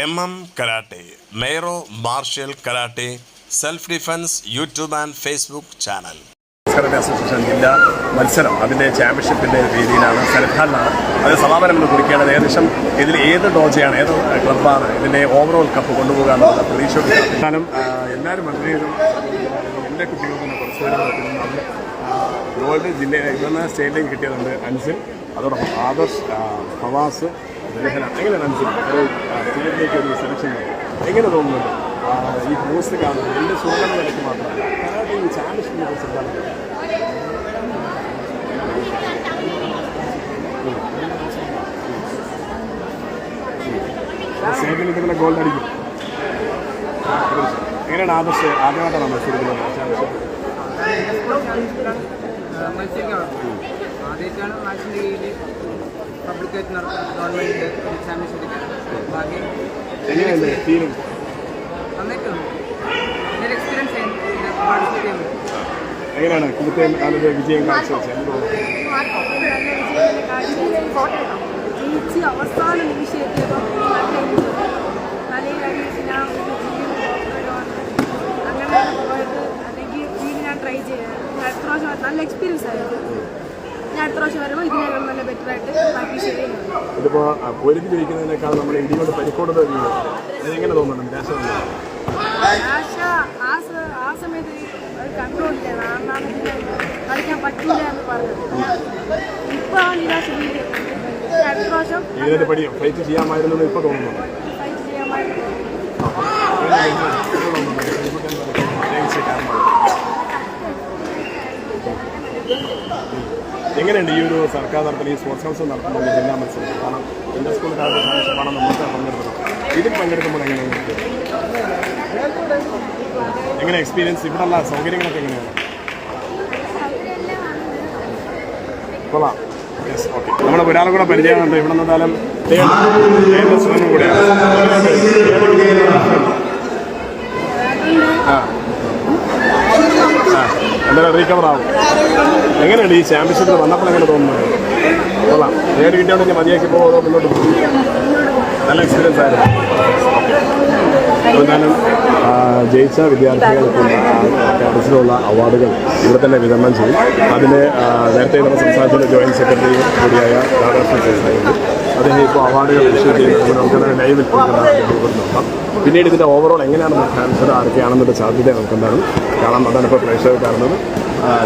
M M karate മെയ്റോ martial karate self defence YouTube and Facebook channel karate association ജില്ലാ മത്സരം അതിന്റെ ചാമ്പ്യൻഷിപ്പിന്റെ രീതിയിലാണ്. സെലക്ടാനിലാണ് അത് സമാപനം എന്ന് കുറിക്കുകയാണ്. ഏകദേശം ഇതിൽ ഏത് ഡോജയാണ് ഏത് ക്ലബ്ബാണ് ഇതിന്റെ ഓവറോൾ കപ്പ് കൊണ്ടുപോകുക എന്നുള്ള പ്രതീക്ഷയോടെ കാരണം എല്ലാവരും വളരെയധികം എന്റെ കുട്ടികൾക്ക് തന്നെ കുറച്ച് പേര് ഗോൾഡ് ജില്ലയിൽ ഇവിടുന്ന് സ്റ്റേറ്റിലേക്ക് കിട്ടിയതുണ്ട് അൻസിൽ അതോടൊപ്പം ആദർശ് പ്രവാസ് ഫവാസ് ദലഹന എങ്ങനെയാണ് അൻസിൽ ഒരു സ്റ്റേറ്റിലേക്ക് ഒരു സെലക്ഷൻ എങ്ങനെ തോന്നുന്നുണ്ട്? ഈ പോസ്റ്റ് കാണുന്നത് എന്റെ സുഹൃത്തുക്കളുടെ നിലയ്ക്ക് മാത്രമല്ല കരാട്ടെ ഈ ചാമ്പ്യൻഷിപ്പിനെ കുറിച്ച് എന്താണ്? സ്റ്റേറ്റിൽ ഇതുപോലെ ഗോൾ അടിക്കും. എങ്ങനെയാണ് ആദർശ് ആദ്യമായിട്ടാണ് മത്സരിക്കുന്നത്? മത്സരിക്കണം. ആദ്യമായിട്ടാണ് മാച്ചിന്റെ കീഴിൽ പബ്ലിക്കായിട്ട് നടത്തുന്നത് ഗവൺമെന്റിന്റെ ചാമ്പ്യൻഷിപ്പ് ബാക്കി എങ്ങനെയുണ്ട്? ഫീലിംഗ് നന്നായിട്ടുണ്ട്. എന്റെ എക്സ്പീരിയൻസ് പാർട്ടിസിപ്പേറ്റ് ചെയ്യുന്നു. എങ്ങനെയാണ്? ഇന്നത്തെ കാലത്ത് വിജയം തോന്നുന്നു ജയിച്ച് അവസാന നിമിഷം എത്തിയപ്പോൾ തലയിൽ ഞാൻ അങ്ങനെ പോയത്. അല്ലെങ്കിൽ വീണ്ടും ഞാൻ ട്രൈ ചെയ്യാം. ഞാൻ അടുത്ത പ്രാവശ്യം നല്ല എക്സ്പീരിയൻസ് ആയിരുന്നു. അടുത്ത പ്രാവശ്യം വരുമ്പോൾ ഇതിനേക്കാൾ നല്ല ബെറ്റർ ആയിട്ട് പ്രാക്ടീസ് ചെയ്യുന്നു ഇതിപ്പോൾ പൊരുതി ജയിക്കുന്നതിനേക്കാൾ നമ്മൾ ഇടികൊണ്ട് പരിക്കൂടുന്നത് അതെങ്ങനെ തോന്നുന്നുണ്ട്? നിരാശ തോന്നുന്നു ആശ ആ സമയത്ത് അന്നാണ് ഇതിന് കളിക്കാൻ പറ്റില്ല എന്ന് പറഞ്ഞത്. ഇപ്പൊ ആ നിരാശ അടുത്ത പ്രാവശ്യം ഫൈറ്റ് ചെയ്യാമായിരുന്നു ഇപ്പൊ തോന്നുന്നു ഫൈറ്റ് ചെയ്യാമായിരുന്നു. എങ്ങനെയുണ്ട് ഈ ഒരു സർക്കാർ തലത്തിൽ ഈ സ്പോർട്സ് കൗൺസിൽ നടത്തുമ്പോൾ ഈ ജില്ലാ മത്സരം. കാരണം ഇന്റർ സ്കൂൾ കാലത്ത് നമുക്ക് പങ്കെടുക്കണം ഇതിൽ പങ്കെടുക്കുമ്പോൾ എങ്ങനെയാണ്? എങ്ങനെ എക്സ്പീരിയൻസ് ഇവിടെയുള്ള സൗകര്യങ്ങളൊക്കെ എങ്ങനെയാണ്? നമ്മുടെ ഒരാളെ കൂടെ പരിചയമുണ്ട്. ഇവിടെ നിന്നാലും കൂടെയാണ്. ആ. എന്തായാലും റീകവർ ആവും എങ്ങനെയുണ്ട് ഈ ചാമ്പ്യൻഷിപ്പിൽ വന്നപ്പോൾ എങ്ങനെ തോന്നുന്നത് കൊള്ളാം. നേരെ കിട്ടിയോണ്ട് മതിയാക്കി പോകുമോ മുന്നോട്ട് പോകും നല്ല എക്സ്പീരിയൻസ് ആയിരുന്നു. ആ, ജയിച്ച വിദ്യാർത്ഥികൾക്കുള്ള ക്യാമ്പസിലുള്ള അവാർഡുകൾ ഇവിടെ തന്നെ വിതരണം ചെയ്യും അതിന് നേരത്തെ നമ്മൾ സംസ്ഥാനത്തിന്റെ ജോയിന്റ് സെക്രട്ടറി കൂടിയായ രാധാകൃഷ്ണൻ അദ്ദേഹം ഇപ്പോൾ അവാർഡുകൾ ഇഷ്യൂ ചെയ്യുന്നത് നമുക്ക് ലൈവിൽ പിന്നീട് ഇതിന്റെ ഓവറോൾ എങ്ങനെയാണ് ക്യാൻസർ ആരൊക്കെയാണെന്നൊരു സാധ്യത നമുക്ക് എന്താണ് കാണാം. അതാണ് ഇപ്പോൾ പ്രേക്ഷകർ കാണുന്നത്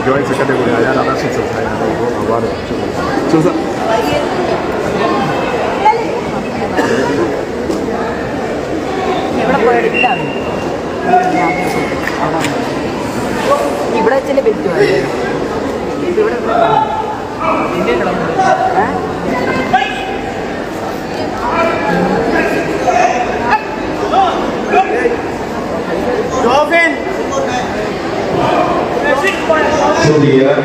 ജോയിന്റ് സെക്രട്ടറി കൂടിയായ രാധാകൃഷ്ണൻ സംസാരിക്കുന്നത് അവാർഡ് സൂസർ എവിടെ പോയെടുത്താണ് ഇവിടെ വെച്ചല്ലേ പറ്റുമോ ഇവിടെ നിന്റെ കിടന്നു Clear.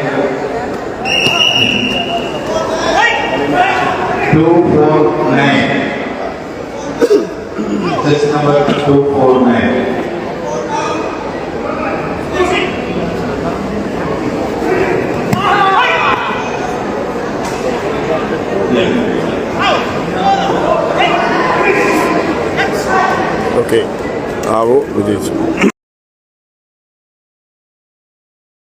Two four nine. That's number two four nine. Okay ആവോ വിജയിച്ചു